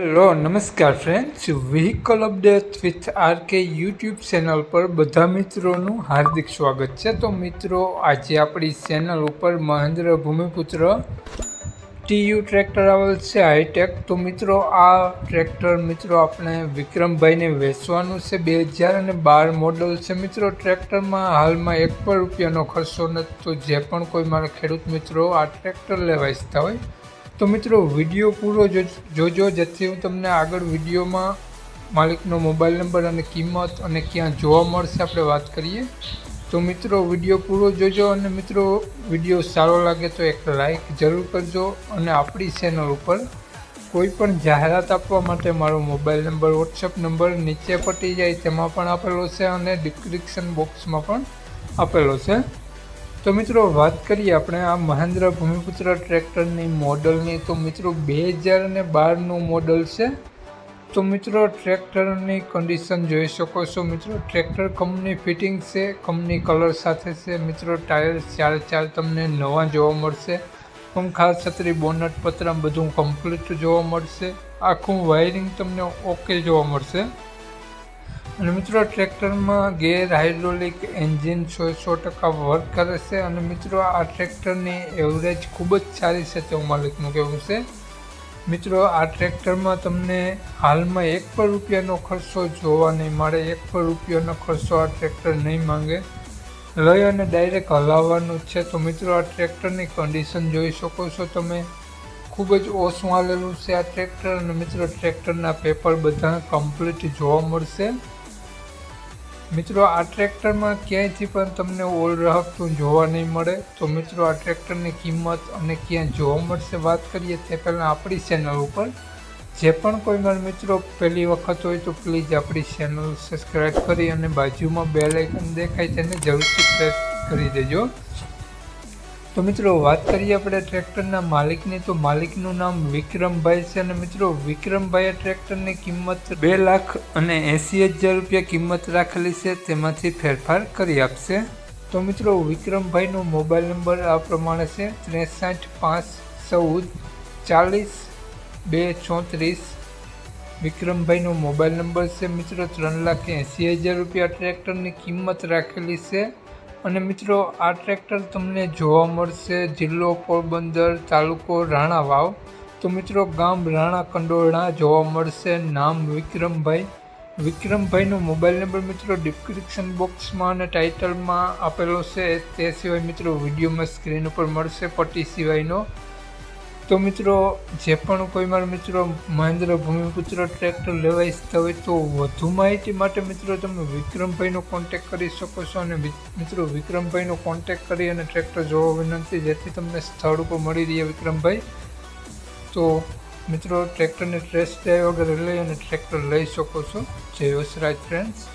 Hello, નમસ્કાર friends vehicle update with RK YouTube channel પર બધા મિત્રોનું હાર્દિક સ્વાગત છે. તો મિત્રો, આજે આપણી ચેનલ ઉપર મહેન્દ્ર ભૂમિપુત્ર ટીયુ ટ્રેક્ટર આવેલ છે હાઈટેક તો મિત્રો, આ ટ્રેક્ટર મિત્રો આપણે વિક્રમભાઈને વેચવાનું છે, બે હજાર અને બાર મોડલ છે. મિત્રો ટ્રેક્ટરમાં હાલમાં એક પણ રૂપિયાનો ખર્ચો નથી. તો જે પણ કોઈ મારા ખેડૂત મિત્રો આ ટ્રેક્ટર લેવા ઈચ્છતા હોય તો મિત્રો, વીડિયો પૂરો જોજો, જેથી હું તમને આગળ વિડીયોમાં માલિકનો મોબાઈલ નંબર અને કિંમત અને ક્યાં જોવા મળશે આપણે વાત કરીએ. તો મિત્રો, વીડિયો પૂરો જોજો અને મિત્રો, વીડિયો સારો લાગે તો એક લાઈક જરૂર કરજો અને આપણી ચેનલ ઉપર કોઈ પણ જાહેરાત આપવા માટે મારો મોબાઈલ નંબર વોટ્સઅપ નંબર નીચે પટી જાય, તેમાં પણ આપેલો છે અને ડિસ્ક્રિપ્શન બોક્સમાં પણ આપેલો છે. તો મિત્રો, વાત કરીએ આપણે આ મહેન્દ્ર ભૂમિપુત્ર ટ્રેક્ટરની મોડલની. તો મિત્રો બે હજાર અને બારનું મોડલ છે. તો મિત્રો, ટ્રેક્ટરની કન્ડિશન જોઈ શકો છો. મિત્રો, ટ્રેક્ટર કંપની ફિટિંગ છે કંપની કલર સાથે છે. મિત્રો ટાયર ચાર ચાર તમને નવા જોવા મળશે. પંખા છત્રી બોનટ પતરા બધું કમ્પ્લીટ જોવા મળશે. આખું વાયરિંગ તમને ઓકે જોવા મળશે. અને મિત્રો, ટ્રેક્ટરમાં ગેર હાઇડ્રોલિક એન્જિન સો સો ટકા વર્ક કરે છે. અને મિત્રો, આ ટ્રેક્ટરની એવરેજ ખૂબ જ સારી છે, તેવું માલિકનું કહેવું છે. મિત્રો, આ ટ્રેક્ટરમાં તમને હાલમાં એક પણ રૂપિયાનો ખર્ચો જોવા નહીં મળે, એક પણ રૂપિયાનો ખર્ચો આ ટ્રેક્ટર નહીં માંગે. લઈ અને ડાયરેક્ટ હલાવવાનું છે. તો મિત્રો, આ ટ્રેક્ટરની કન્ડિશન જોઈ શકો છો તમે. ખૂબ જ ઓછું હાલેલું છે આ ટ્રેક્ટર. અને મિત્રો, ટ્રેક્ટરના પેપર બધા કમ્પ્લીટ જોવા મળશે. મિત્રો, આ ટ્રેક્ટરમાં ક્યાંયથી પણ તમને ઓલ રહકતું જોવા નહીં મળે. તો મિત્રો, આ ટ્રેક્ટરની કિંમત અને ક્યાં જોવા મળશે વાત કરીએ તે પહેલાં આપણી ચેનલ ઉપર. જે પણ કોઈ મારા મિત્રો પહેલી વખત હોય તો પ્લીઝ આપણી ચેનલ સબસ્ક્રાઈબ કરી અને બાજુમાં બેલ આઇકન દેખાય તેને જરૂરથી પ્રેસ કરી દેજો. તો મિત્રો વાત કરીએ આપણે ટ્રેક્ટરના માલિકની, તો માલિકનું નામ વિક્રમભાઈ છે અને મિત્રો વિક્રમભાઈએ ટ્રેક્ટરની કિંમત બે લાખ અને એંસી હજાર રૂપિયા કિંમત રાખેલી છે, તેમાંથી ફેરફાર કરી આપશે. તો મિત્રો વિક્રમભાઈનો મોબાઈલ નંબર આ પ્રમાણે છે, ત્રેસઠ પાંચ ચૌદ ચાલીસ બે ચોત્રીસ. વિક્રમભાઈનો મોબાઈલ નંબર છે, મિત્રો ત્રણ લાખ એંસી હજાર રૂપિયા ટ્રેક્ટરની કિંમત રાખેલી છે. અને મિત્રો, આ ટ્રેક્ટર તમને જોવા મળશે. જિલ્લો પોરબંદર તાલુકો રાણા વાવ તો મિત્રો, ગામ રાણા કંડોરણા જોવા મળશે. નામ વિક્રમભાઈ. વિક્રમભાઈનો મોબાઈલ નંબર મિત્રો ડિસ્ક્રિપ્શન બોક્સમાં અને ટાઇટલમાં આપેલો છે. તે સિવાય મિત્રો, વિડીયોમાં સ્ક્રીન ઉપર મળશે પટ્ટી સિવાયનો. તો મિત્રો, જે પણ કોઈ મારા મિત્રો મહેન્દ્ર ભૂમિપુત્ર ટ્રેક્ટર લેવા ઈચ્છતા હોય તો વધુ માહિતી માટે મિત્રો તમે વિક્રમભાઈનો કોન્ટેક કરી શકો છો અને મિત્રો વિક્રમભાઈનો કોન્ટેક કરી અને ટ્રેક્ટર જોવા વિનંતી જેથી તમને સ્થળ ઉપર મળી રહે વિક્રમભાઈ. તો મિત્રો, ટ્રેક્ટરને ટ્રેસ ડ્રાઈવ વગેરે લઈ અને ટ્રેક્ટર લઈ શકો છો. જય વસરાજ ફ્રેન્ડ્સ